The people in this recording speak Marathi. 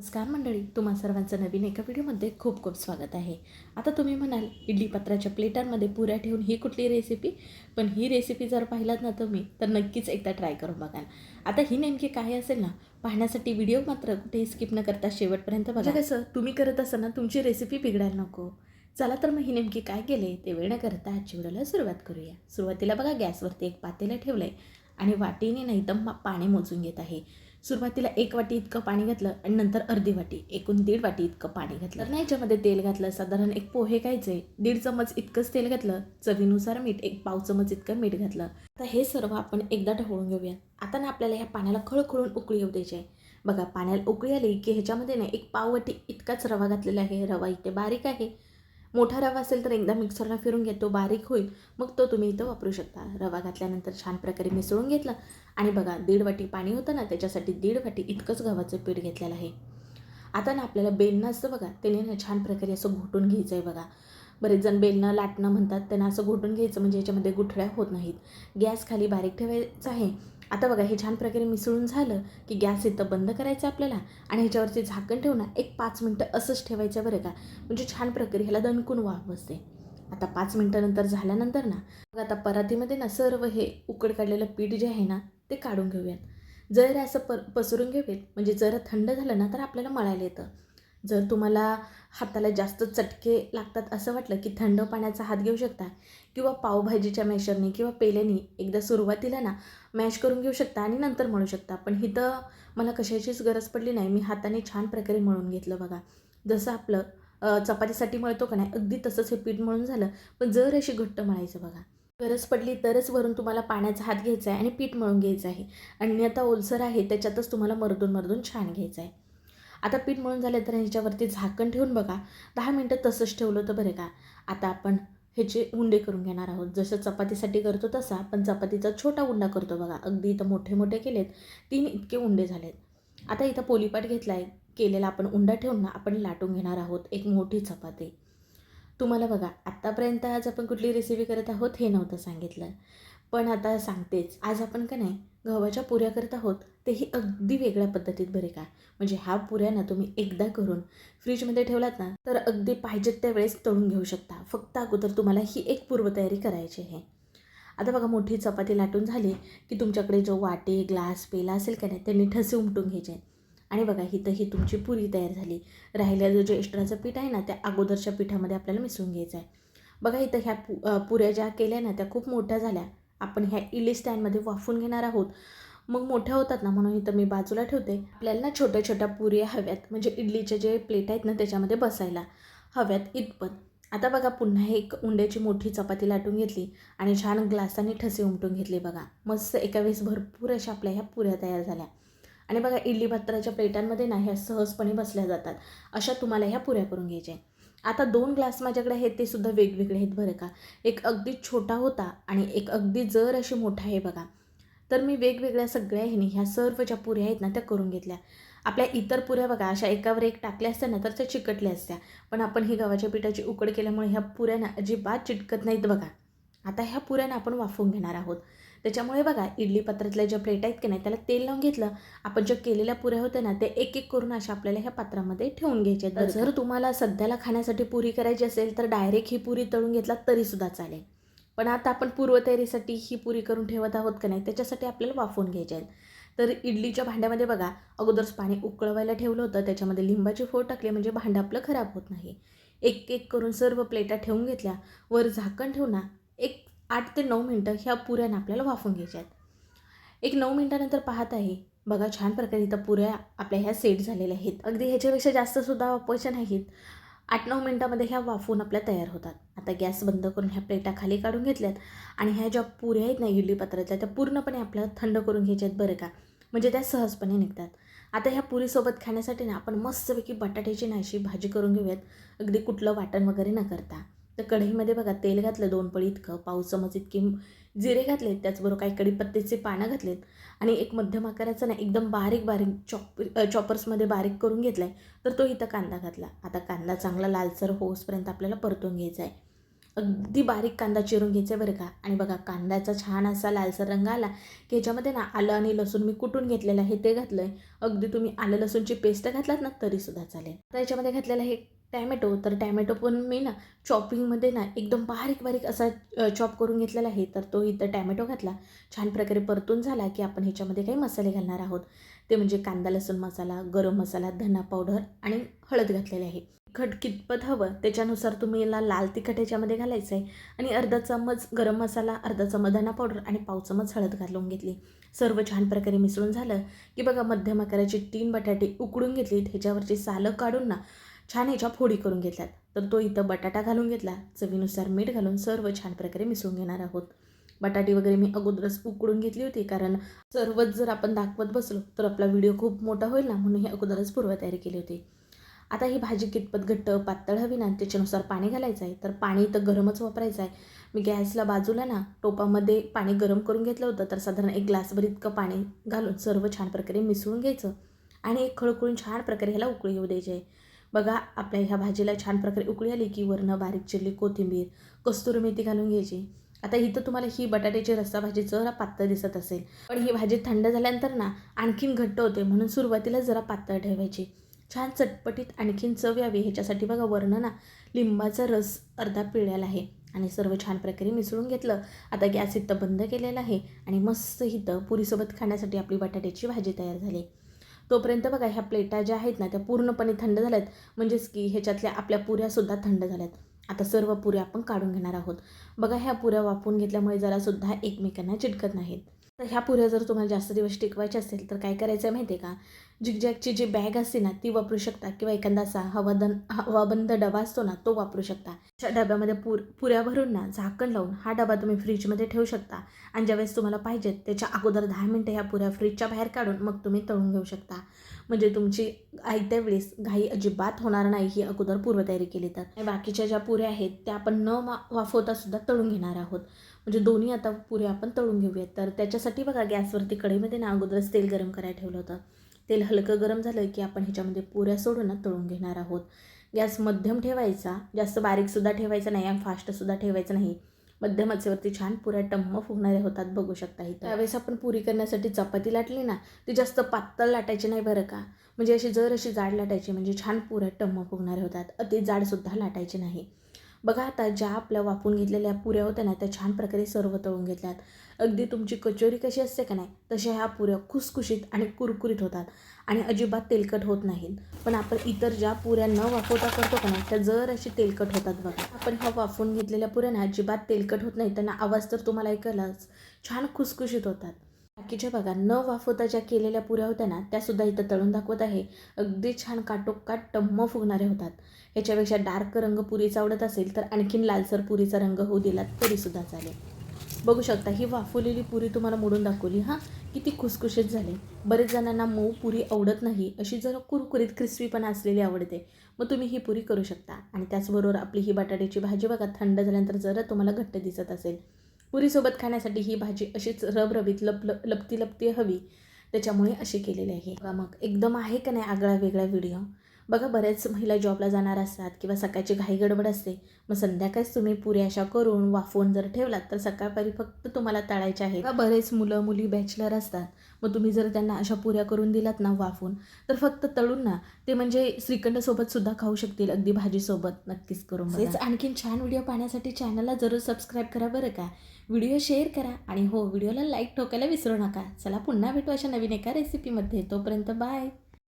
नमस्कार मंडळी तुम्हा सर्वांचं नवीन एका व्हिडिओमध्ये खूप खूप स्वागत आहे. आता तुम्ही म्हणाल इडली पत्राच्या प्लेटांमध्ये पुऱ्या ठेवून ही कुठली रेसिपी पण ही रेसिपी जर पाहिलात ना तुम्ही तर नक्कीच एकदा ट्राय करून बघाल. आता ही नेमकी काय असेल ना पाहण्यासाठी व्हिडिओ मात्र कुठेही स्किप न करता शेवटपर्यंत बघा. म्हणजे कसं तुम्ही करत असताना तुमची रेसिपी बिघडायला नको. चला तर मग ही नेमकी काय केले ते वेळ न करता आजची व्हिडिओला सुरुवात करूया. सुरुवातीला बघा गॅसवरती एक पातेला ठेवलं आहे आणि वाटीने नाही तर पाणी मोजून घेत आहे. सुरुवातीला एक वाटी इतकं पाणी घातलं आणि नंतर अर्धी वाटी एकूण दीड वाटी इतकं पाणी घातलं. तर याच्यामध्ये तेल घातलं साधारण एक पोहे खायचे दीड चमच इतकंच तेल घातलं चवीनुसार मीठ एक पाव चमच इतकं मीठ घातलं. तर हे सर्व आपण एकदा ढवळून घेऊया. आता ना आपल्याला ह्या पाण्याला खळखळून उकळी येऊ द्यायची आहे. बघा पाण्याला उकळी आली की ह्याच्यामध्ये ना एक पाववाटी इतकाच रवा घातलेला आहे. रवा इथे बारीक आहे. मोठा रवा असेल तर एकदा मिक्सरला फिरून घेतो तो बारीक होईल. मग तो तुम्ही इथं वापरू शकता. रवा घातल्यानंतर छान प्रकारे मिसळून घेतला. आणि बघा दीड वाटी पाणी होतं ना त्याच्यासाठी दीड वाटी इतकंच गव्हाचं पीठ घेतलेलं आहे. आता ना आपल्याला बेलणं असतं बघा त्याने ना छान प्रकारे असं घोटून घ्यायचं आहे बघा. बरेच जण बेलणं लाटणं म्हणतात त्यांना असं घोटून घ्यायचं म्हणजे याच्यामध्ये गुठळ्या होत नाहीत. गॅस खाली बारीक ठेवायचं आहे. आता बघा हे छान प्रकारे मिसळून झालं की गॅस इथं बंद करायचं आपल्याला आणि ह्याच्यावरती झाकण ठेवून एक पाच मिनटं असंच ठेवायचं बरं का. म्हणजे छान प्रकारे ह्याला दणकून वाफ बसते. आता पाच मिनटानंतर झाल्यानंतर ना मग आता परातीमध्ये ना सर्व हे उकड काढलेलं पीठ जे आहे ना ते काढून घेऊयात. जर असं प पसरून घेऊयात म्हणजे जर थंड झालं ना तर आपल्याला मळायला येतं. जर तुम्हाला हाताला जास्त चटके लागतात असं वाटलं की थंड पाण्याचा हात घेऊ शकता किंवा पावभाजीच्या मॅशरने किंवा पेल्याने एकदा सुरुवातीला ना मॅश करून घेऊ शकता आणि नंतर मळू शकता. पण इथं मला कशाचीच गरज पडली नाही. मी हाताने छान प्रकारे मळून घेतलं बघा. जसं आपलं चपातीसाठी मळतो का नाही अगदी तसंच हे पीठ मळून झालं पण जर अशी घट्ट मळायचं बघा. गरज पडली तरच वरून तुम्हाला पाण्याचा हात घ्यायचा आहे आणि पीठ मळून घ्यायचं आहे. आणि आता ओलसर आहे त्याच्यातच तुम्हाला मरदून मरदून छान घ्यायचं आहे. आता पीठ मळून झालं तर ह्याच्यावरती झाकण ठेवून बघा. दहा मिनटं तसंच ठेवलं होतं बरं का. आता आपण ह्याचे उंडे करून घेणार आहोत. जसं चपातीसाठी करतो तसा पण चपातीचा छोटा उंडा करतो बघा. अगदी इथं मोठे मोठे केलेत. तीन इतके उंडे झालेत. आता इथं पोलीपाट घेतला आहे केलेला आपण उंडा ठेवून ना आपण लाटून घेणार आहोत एक मोठी चपाती. तुम्हाला बघा आत्तापर्यंत आज आपण कुठली रेसिपी करत आहोत हे नव्हतं सांगितलं. पण आता सांगतेच. आज आपण का नाही गव्हाच्या पुऱ्या करत आहोत. तेही अगदी वेगळ्या पद्धतीत बरे का? म्हणजे ह्या पुऱ्या ना तुम्ही एकदा करून फ्रीजमध्ये ठेवलात ना तर अगदी पाहिजेत त्या वेळेस तळून घेऊ शकता. फक्त अगोदर तुम्हाला ही एक पूर्वतयारी करायची आहे. आता बघा मोठी चपाती लाटून झाली की तुमच्याकडे जो वाटे ग्लास पेला असेल का नाही त्यांनी ठसे उमटून घ्यायचे. आणि बघा इथं ही तुमची पुरी तयार झाली. राहिलेलं जे एक्स्ट्राचं पीठ आहे ना त्या अगोदरच्या पिठामध्ये आपल्याला मिसळून घ्यायचं आहे. बघा इथं ह्या पु पुऱ्या ज्या केल्या ना त्या खूप मोठ्या झाल्या. आपण ह्या इडली स्टँडमध्ये वाफून घेणार आहोत. मग मोठ्या होतात ना म्हणून इथं मी बाजूला ठेवते. आपल्याला ना छोट्या छोट्या पुऱ्या हव्यात. म्हणजे इडलीचे जे प्लेट आहेत ना त्याच्यामध्ये बसायला हव्यात इतपत आता बघा पुन्हा एक उंड्याची मोठी चपाती लाटून घेतली आणि छान ग्लासाने ठसे उमटून घेतले बघा. मस्त एका वेळेस भरपूर अशा आपल्या ह्या पुऱ्या तयार झाल्या. आणि बघा इडली भात्राच्या प्लेटांमध्ये ना ह्या सहजपणे बसल्या जातात. अशा तुम्हाला ह्या पुऱ्या करून घ्यायच्या आता दोन ग्लास माझ्याकडे आहेत ते सुद्धा वेगवेगळे आहेत बरं का. एक अगदी छोटा होता आणि एक अगदी जर अशी मोठा आहे बघा. तर मी वेगवेगळ्या सगळ्या ह्यानी ह्या सर्व ज्या पुऱ्या आहेत ना त्या करून घेतल्या. आपल्या इतर पुऱ्या बघा अशा एकावर एक टाकल्या असत्या ना तर त्या चिकटल्या असत्या. पण आपण ही गव्हाच्या पिठाची उकड केल्यामुळे ह्या पुऱ्या ना अजिबात चिटकत नाहीत बघा. आता ह्या पुऱ्यानं आपण वाफवून घेणार आहोत. त्याच्यामुळे बघा इडली पात्रातल्या ज्या प्लेट आहेत की नाही त्याला तेल लावून घेतलं. आपण ज्या केलेल्या पुऱ्या होत्या ना ते एक एक करून अशा आपल्याला ह्या पात्रामध्ये ठेवून. तर जर तुम्हाला सध्याला खाण्यासाठी पुरी करायची असेल तर डायरेक्ट ही पुरी तळून घेतला तरीसुद्धा चालेल. पण आता आपण पूर्वतयारीसाठी ही पुरी करून ठेवत आहोत का नाही त्याच्यासाठी आपल्याला वाफवून घ्यायचे आहेत. तर इडलीच्या भांड्यामध्ये बघा अगोदरच पाणी उकळवायला ठेवलं होतं त्याच्यामध्ये लिंबाची फोड टाकली म्हणजे भांडं आपलं खराब होत नाही. एक एक करून सर्व प्लेटा ठेवून घेतल्या वर झाकण ठेवून एक आठ ते नऊ मिनटं ह्या पुऱ्यानं आपल्याला वाफवून घ्यायच्या आहेत. एक नऊ मिनटानंतर पाहत आहे बघा छान प्रकारे इथं पुऱ्या आपल्या ह्या सेट झालेल्या आहेत. अगदी ह्याच्यापेक्षा जास्तसुद्धा वापरायच्या नाहीत. आठ नऊ मिनटामध्ये ह्या वाफवून आपल्या तयार होतात. आता गॅस बंद करून ह्या प्लेटा खाली काढून घेतल्यात आणि ह्या ज्या पुऱ्या आहेत ना इडली पात्रातल्या त्या पूर्णपणे आपल्याला थंड करून घ्यायच्या आहेत बरं का. म्हणजे त्या सहजपणे निघतात. आता ह्या पुरीसोबत खाण्यासाठी ना आपण मस्तपैकी बटाट्याची नाशी भाजी करून घेऊयात. अगदी कुठलं वाटण वगैरे न करता. तर कढईमध्ये बघा तेल घातलं दोन पळी इतकं पाऊस चमच इतकी जिरे घातलेत त्याचबरोबर काही कढीपत्त्याचे पानं घातलेत आणि एक मध्यम आकाराचा ना एकदम बारीक बारीक चॉप चॉपर्समध्ये बारीक करून घेतला आहे तर तो इथं कांदा घातला. आता कांदा चांगला लालसर होसपर्यंत आपल्याला परतून घ्यायचा आहे. अगदी बारीक कांदा चिरून घ्यायचा आहे बरं का. आणि बघा कांद्याचा छान असा लालसर रंग आला की ह्याच्यामध्ये ना आलं आणि लसूण मी कुटून घेतलेलं आहे ते घातलं आहे अगदी तुम्ही आलं लसूणची पेस्ट घातलात ना तरीसुद्धा चालेल. आता याच्यामध्ये घातलेलं हे टॅमॅटो तर टॅमॅटो पण मी ना चॉपिंगमध्ये ना एकदम बारीक बारीक असा चॉप करून घेतलेला आहे. तर तो इथं टॅमॅटो घातला. छान प्रकारे परतून झाला की आपण ह्याच्यामध्ये काही मसाले घालणार आहोत. ते म्हणजे कांदा लसूण मसाला गरम मसाला धना पावडर आणि हळद घातलेली आहे. तिखट कितपत हवं त्याच्यानुसार तुम्ही याला लाल तिखट ह्याच्यामध्ये घालायचं आहे. आणि अर्धा चम्मच गरम मसाला अर्धा चम्मच धना पावडर आणि पाव चम्मच हळद घालून घेतली. सर्व छान प्रकारे मिसळून झालं की बघा मध्यम आकाराचे तीन बटाटे उकडून घेतलीत. ह्याच्यावरची सालं काढून ना छान ह्याच्या फोडी करून घेतल्यात. तर तो इथं बटाटा घालून घेतला. चवीनुसार मीठ घालून सर्व छान प्रकारे मिसळून घेणार आहोत. बटाटे वगैरे मी अगोदरच उकडून घेतली होती कारण सर्वच जर आपण दाखवत बसलो तर आपला व्हिडिओ खूप मोठा होईल ना म्हणून ही अगोदरच पूर्वतयारी केली होती. आता ही भाजी कितपत घट्ट पातळ हवी ना त्याच्यानुसार पाणी घालायचं आहे. तर पाणी तर गरमच वापरायचं आहे. मी गॅसला बाजूला ना टोपामध्ये पाणी गरम करून घेतलं होतं तर साधारण एक ग्लासभर इतकं पाणी घालून सर्व छान प्रकारे मिसळून घ्यायचं. आणि एक खळखळून छान प्रकारे ह्याला उकळी येऊ द्यायची आहे. बघा आपल्या ह्या भाजीला छान प्रकारे उकळी आली की वरनं बारीक चिरली कोथिंबीर कस्तुरी मेथी घालून घ्यायची. आता इथं तुम्हाला ही बटाट्याची रस्सा भाजी जरा पातळ दिसत असेल. पण ही भाजी थंड झाल्यानंतर ना आणखीन घट्ट होते म्हणून सुरुवातीला जरा पातळ ठेवायची. छान चटपटीत आणखीन चव यावी ह्याच्यासाठी बघा वर्ण ना लिंबाचा रस अर्धा पिळलेला आहे. आणि सर्व छान प्रकारे मिसळून घेतलं. आता गॅस इथं बंद केलेला आहे आणि मस्त इथं पुरीसोबत खाण्यासाठी आपली बटाट्याची भाजी तयार झाली. तोपर्यंत बघा ह्या प्लेटा ज्या आहेत ना त्या पूर्णपणे थंड झाल्यात. म्हणजेच की ह्याच्यातल्या आपल्या पुऱ्यासुद्धा थंड झाल्यात. आता सर्व पुऱ्या आपण काढून घेणार आहोत. बघा ह्या पुऱ्या वापरून घेतल्यामुळे जरासुद्धा एकमेकांना चिटकत नाहीत. तर ह्या पुऱ्या जर तुम्हाला जास्त दिवस टिकवायच्या असेल तर काय करायचं आहे माहिती आहे का? जिगजॅगची जी बॅग असते ना ती वापरू शकता. किंवा एखादा असा हवादन हवाबंद डबा असतो ना तो वापरू शकता. त्या डब्यामध्ये पुर पुऱ्या भरून ना झाकण लावून हा डबा तुम्ही फ्रीजमध्ये ठेवू शकता. आणि ज्यावेळेस तुम्हाला पाहिजेत त्याच्या अगोदर दहा मिनटं ह्या पुऱ्या फ्रीजच्या बाहेर काढून मग तुम्ही तळून घेऊ शकता. म्हणजे तुमची आयत्या वेळेस घाई अजिबात होणार नाही ही अगोदर पूर्वतयारी केली तर. आणि बाकीच्या ज्या पुऱ्या आहेत त्या आपण न वा वाफवता सुद्धा तळून घेणार आहोत. म्हणजे दोन्ही आता पुऱ्या आपण तळून घेऊयात. तर त्याच्यासाठी बघा गॅसवरती कढईमध्ये ना अगोदरच तेल गरम करायला ठेवलं होतं. तेल हलकं गरम झालं की आपण ह्याच्यामध्ये पुऱ्या सोडून ना तळून घेणार आहोत. गॅस मध्यम ठेवायचा जास्त बारीकसुद्धा ठेवायचा नाही आणि फास्टसुद्धा ठेवायचं नाही. मध्यम आचेवरती छान पुऱ्या टम्म फुगणाऱ्या होतात बघू शकता इथं. त्यावेळेस आपण पुरी करण्यासाठी चपाती लाटली ना ती जास्त पातळ लाटायची नाही बरं का? म्हणजे अशी जर अशी जाड लाटायची म्हणजे छान पुऱ्या टम्म फुगणाऱ्या होतात. अति जाडसुद्धा लाटायची नाही. बघा आता ज्या आपल्या वापून घेतलेल्या पुऱ्या होत्या ना त्या छान प्रकारे सर्व तळून घेतल्यात. अगदी तुमची कचोरी कशी असते का नाही तशा ह्या पुऱ्या खुसखुशीत आणि कुरकुरीत होतात आणि अजिबात तेलकट होत नाहीत. पण आपण इतर ज्या पुऱ्या न वाफवता करतो का नाही त्या जर अशी तेलकट होतात बघा. आपण ह्या वाफवून घेतलेल्या पुऱ्यांना अजिबात तेलकट होत नाही त्यांना आवाज तर तुम्हाला ऐकायलाच छान खुसखुशीत होतात. बाकीच्या बघा न वाफवता ज्या केलेल्या पुऱ्या होत्या ना त्यासुद्धा इथं तळून दाखवत आहे. अगदी छान काटोकाट टम्म फुगणारे होतात. ह्याच्यापेक्षा डार्क रंग पुरीचा आवडत असेल तर आणखीन लालसर पुरीचा रंग होऊ दिला तरीसुद्धा चालेल. बघू शकता ही वाफवलेली पुरी तुम्हाला मोडून दाखवली हां? किती खुसखुशीत झाले. बरेच जणांना मऊ पुरी आवडत नाही अशी जर कुरकुरीत क्रिस्पीपणा असलेली आवडते. मग तुम्ही ही पुरी करू शकता. आणि त्याचबरोबर आपली ही बटाट्याची भाजी बघा थंड झाल्यानंतर जरा तुम्हाला घट्ट दिसत असेल. पुरीसोबत खाण्यासाठी ही भाजी अशीच रबरबीत लप लपती लपती हवी. त्याच्यामुळे अशी केलेली आहे. बघा मग एकदम आहे का नाही आगळा वेगळा व्हिडिओ बघा बऱ्याच महिला जॉबला जाणार असतात किंवा सकाळची घाई गडबड असते. मग संध्याकाळीच तुम्ही पुऱ्या अशा करून वाफवून जर ठेवलात तर सकाळपारी फक्त तुम्हाला तळायचे आहे का बरेच मुलं मुली बॅचलर असतात. मग तुम्ही जर त्यांना अशा पुऱ्या करून दिलात ना वाफून तर फक्त तळून ना ते म्हणजे श्रीखंडसोबत सुद्धा खाऊ शकतील अगदी भाजीसोबत. नक्कीच करून आणखीन छान व्हिडिओ पाहण्यासाठी चॅनलला जरूर सबस्क्राईब करा बरं का. व्हिडिओ शेअर करा आणि हो व्हिडिओला लाईक ठोकायला विसरू नका. चला पुन्हा भेटू अशा नवीन एका रेसिपीमध्ये तोपर्यंत बाय